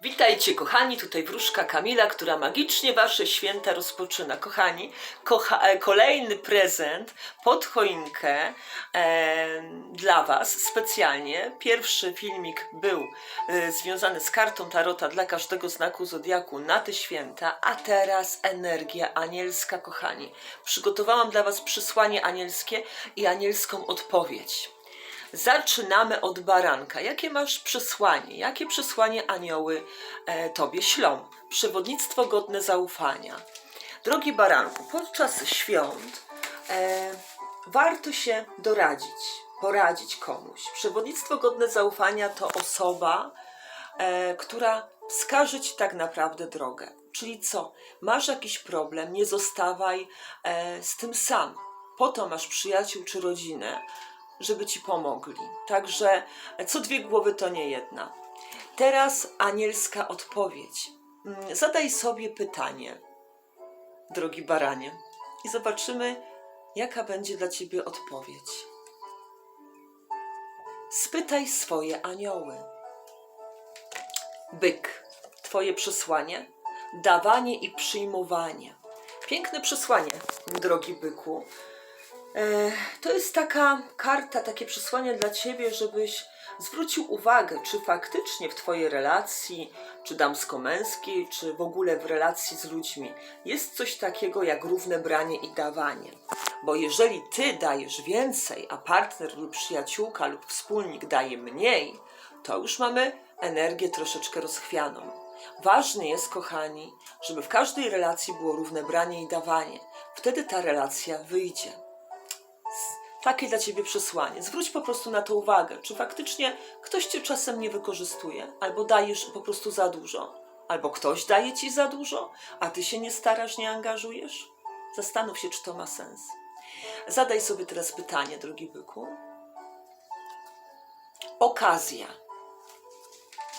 Witajcie kochani, tutaj wróżka Kamila, która magicznie wasze święta rozpoczyna. Kochani, kocha, e, kolejny prezent pod choinkę e, dla was specjalnie. Pierwszy filmik był e, związany z kartą Tarota dla każdego znaku zodiaku na te święta, a teraz energia anielska, kochani. Przygotowałam dla was przysłanie anielskie i anielską odpowiedź. Zaczynamy od baranka. Jakie masz przesłanie? Jakie przesłanie anioły e, tobie ślą? Przewodnictwo godne zaufania. Drogi baranku, podczas świąt e, warto się doradzić, poradzić komuś. Przewodnictwo godne zaufania to osoba, e, która wskaże ci tak naprawdę drogę. Czyli co? Masz jakiś problem, nie zostawaj e, z tym sam. Po to masz przyjaciół czy rodzinę, żeby ci pomogli. Także co dwie głowy to nie jedna. Teraz anielska odpowiedź. Mm, Zadaj sobie pytanie, drogi baranie, i zobaczymy, jaka będzie dla ciebie odpowiedź. Spytaj swoje anioły. Byk, twoje przesłanie, dawanie i przyjmowanie. Piękne przesłanie, drogi byku. E, To jest taka karta, takie przesłanie dla ciebie, żebyś zwrócił uwagę, czy faktycznie w twojej relacji, czy damsko-męskiej, czy w ogóle w relacji z ludźmi jest coś takiego jak równe branie i dawanie. Bo jeżeli ty dajesz więcej, a partner lub przyjaciółka lub wspólnik daje mniej, to już mamy energię troszeczkę rozchwianą. Ważne jest, kochani, żeby w każdej relacji było równe branie i dawanie. Wtedy ta relacja wyjdzie takie dla ciebie przesłanie. Zwróć po prostu na to uwagę, czy faktycznie ktoś cię czasem nie wykorzystuje, albo dajesz po prostu za dużo, albo ktoś daje ci za dużo, a ty się nie starasz, nie angażujesz. Zastanów się, czy to ma sens. Zadaj sobie teraz pytanie, drogi byku. Okazja.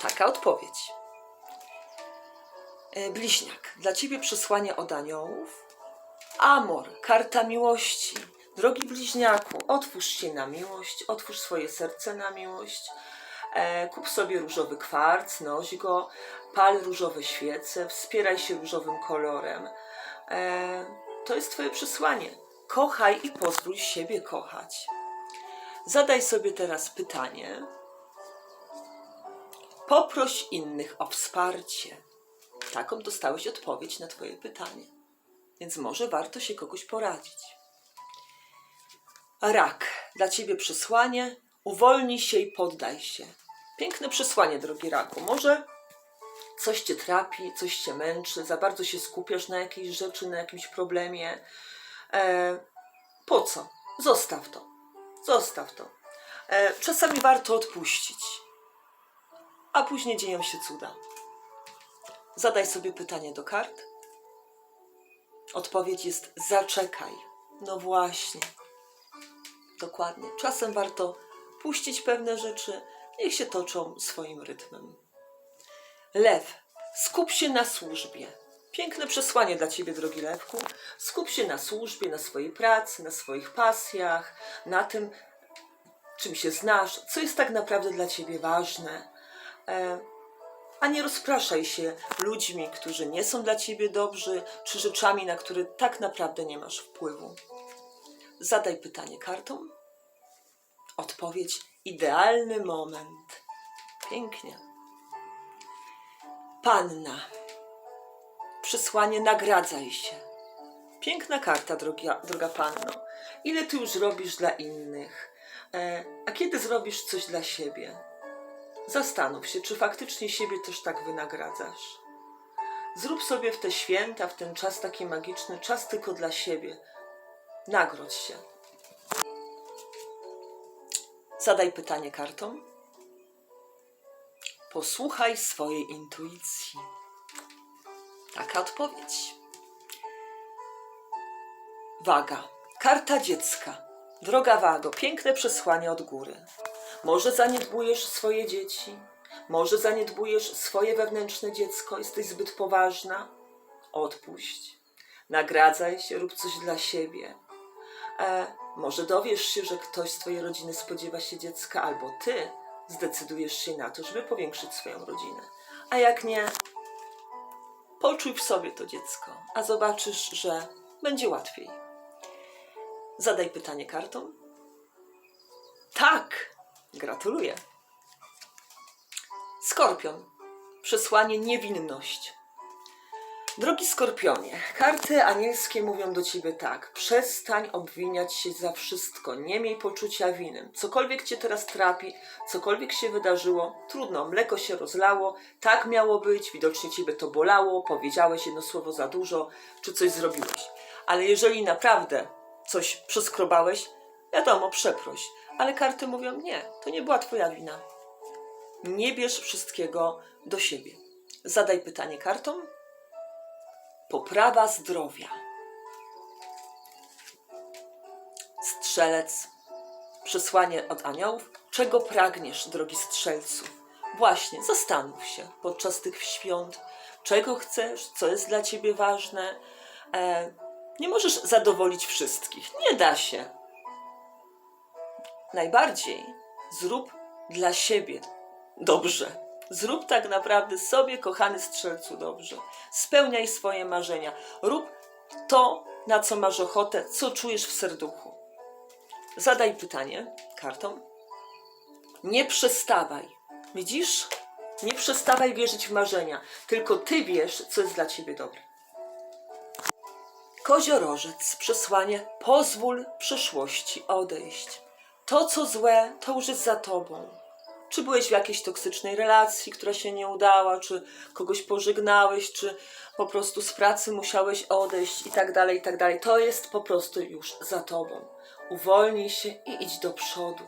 Taka odpowiedź. E, Bliźniak, dla ciebie przesłanie od aniołów. Amor, karta miłości. Drogi bliźniaku, otwórz się na miłość, otwórz swoje serce na miłość. E, kup sobie różowy kwarc, noś go, pal różowe świece, wspieraj się różowym kolorem. E, to jest Twoje przesłanie. Kochaj i pozwól siebie kochać. Zadaj sobie teraz pytanie. Poproś innych o wsparcie. Taką dostałeś odpowiedź na Twoje pytanie. Więc może warto się kogoś poradzić. Rak, dla ciebie przesłanie. Uwolnij się i poddaj się. Piękne przesłanie, drogi raku. Może coś cię trapi, coś cię męczy, za bardzo się skupiasz na jakiejś rzeczy, na jakimś problemie. E, po co? Zostaw to. Zostaw to. E, czasami warto odpuścić, a później dzieją się cuda. Zadaj sobie pytanie do kart. Odpowiedź jest zaczekaj. No właśnie. Dokładnie. Czasem warto puścić pewne rzeczy, niech się toczą swoim rytmem. Lew, skup się na służbie. Piękne przesłanie dla ciebie, drogi lewku. Skup się na służbie, na swojej pracy, na swoich pasjach, na tym, czym się znasz, co jest tak naprawdę dla ciebie ważne. E, a nie rozpraszaj się ludźmi, którzy nie są dla ciebie dobrzy, czy rzeczami, na które tak naprawdę nie masz wpływu. Zadaj pytanie kartom. Odpowiedź idealny moment. Pięknie. Panna. Przesłanie nagradzaj się. Piękna karta, drogia, droga panno. Ile ty już robisz dla innych? E, a kiedy zrobisz coś dla siebie? Zastanów się, czy faktycznie siebie też tak wynagradzasz. Zrób sobie w te święta, w ten czas taki magiczny, czas tylko dla siebie. Nagrodź się. Zadaj pytanie kartom. Posłuchaj swojej intuicji. Taka odpowiedź. Waga. Karta dziecka. Droga Wago, piękne przesłanie od góry. Może zaniedbujesz swoje dzieci, może zaniedbujesz swoje wewnętrzne dziecko, jesteś zbyt poważna. Odpuść. Nagradzaj się, rób coś dla siebie. E, może dowiesz się, że ktoś z Twojej rodziny spodziewa się dziecka, albo Ty zdecydujesz się na to, żeby powiększyć swoją rodzinę. a jak nie, poczuj w sobie to dziecko, a zobaczysz, że będzie łatwiej. Zadaj pytanie kartą. Tak, gratuluję. Skorpion. Przesłanie niewinność. Drogi Skorpionie, karty anielskie mówią do ciebie tak: przestań obwiniać się za wszystko, nie miej poczucia winy. Cokolwiek cię teraz trapi, cokolwiek się wydarzyło, trudno, mleko się rozlało, tak miało być, widocznie ciebie to bolało, powiedziałeś jedno słowo za dużo, czy coś zrobiłeś. Ale jeżeli naprawdę coś przeskrobałeś, wiadomo, przeproś. Ale karty mówią: nie, to nie była twoja wina. Nie bierz wszystkiego do siebie. Zadaj pytanie kartom. Poprawa zdrowia. Strzelec. Przesłanie od aniołów. Czego pragniesz, drogi strzelcu? Właśnie, zastanów się podczas tych świąt, czego chcesz, co jest dla ciebie ważne. E, nie możesz zadowolić wszystkich. Nie da się. Najbardziej zrób dla siebie dobrze. Zrób tak naprawdę sobie, kochany strzelcu, dobrze. Spełniaj swoje marzenia. Rób to, na co masz ochotę, co czujesz w serduchu. Zadaj pytanie kartą. Nie przestawaj. Widzisz? Nie przestawaj wierzyć w marzenia. Tylko ty wiesz, co jest dla ciebie dobre. Koziorożec, przesłanie, pozwól przyszłości odejść. To, co złe, to już jest za tobą. Czy byłeś w jakiejś toksycznej relacji, która się nie udała, czy kogoś pożegnałeś, czy po prostu z pracy musiałeś odejść i tak dalej, i tak dalej. To jest po prostu już za tobą. Uwolnij się i idź do przodu.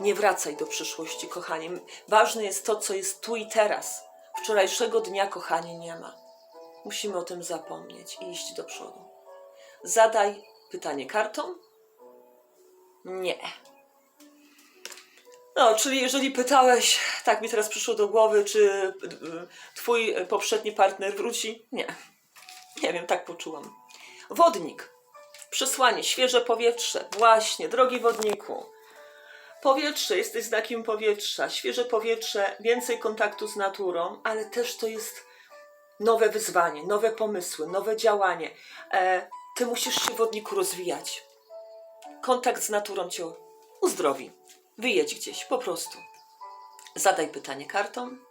Nie wracaj do przyszłości, kochanie. Ważne jest to, co jest tu i teraz. Wczorajszego dnia, kochanie, nie ma. Musimy o tym zapomnieć i iść do przodu. Zadaj pytanie kartą. Nie. No, czyli jeżeli pytałeś, tak mi teraz przyszło do głowy, czy y, twój poprzedni partner wróci? Nie. Nie wiem, tak poczułam. Wodnik. Przesłanie, świeże powietrze. Właśnie, drogi wodniku. Powietrze, jesteś znakiem powietrza. Świeże powietrze, więcej kontaktu z naturą, ale też to jest nowe wyzwanie, nowe pomysły, nowe działanie. E, ty musisz się wodniku rozwijać. Kontakt z naturą cię uzdrowi. Wyjedź gdzieś, po prostu. Zadaj pytanie kartom.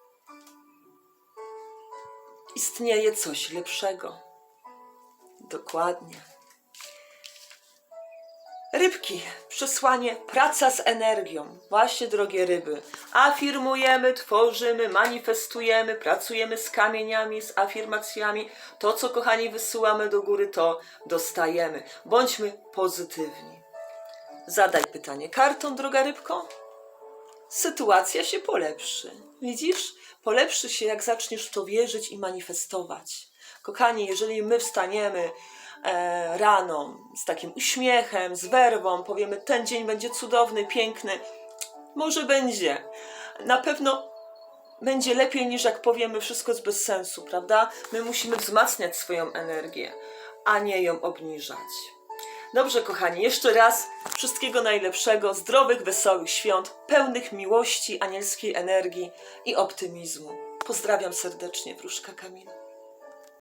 Istnieje coś lepszego. Dokładnie. Rybki, przesłanie, praca z energią. Właśnie, drogie ryby. Afirmujemy, tworzymy, manifestujemy, pracujemy z kamieniami, z afirmacjami. To, co kochani wysyłamy do góry, to dostajemy. Bądźmy pozytywni. Zadaj pytanie kartą, droga rybko. Sytuacja się polepszy. Widzisz? Polepszy się, jak zaczniesz w to wierzyć i manifestować. Kochani, jeżeli my wstaniemy e, rano z takim uśmiechem, z werwą, powiemy, ten dzień będzie cudowny, piękny, może będzie. Na pewno będzie lepiej niż jak powiemy, wszystko jest bez sensu, prawda? My musimy wzmacniać swoją energię, a nie ją obniżać. Dobrze, kochani, jeszcze raz wszystkiego najlepszego, zdrowych, wesołych świąt, pełnych miłości, anielskiej energii i optymizmu. Pozdrawiam serdecznie, wróżka Kamila.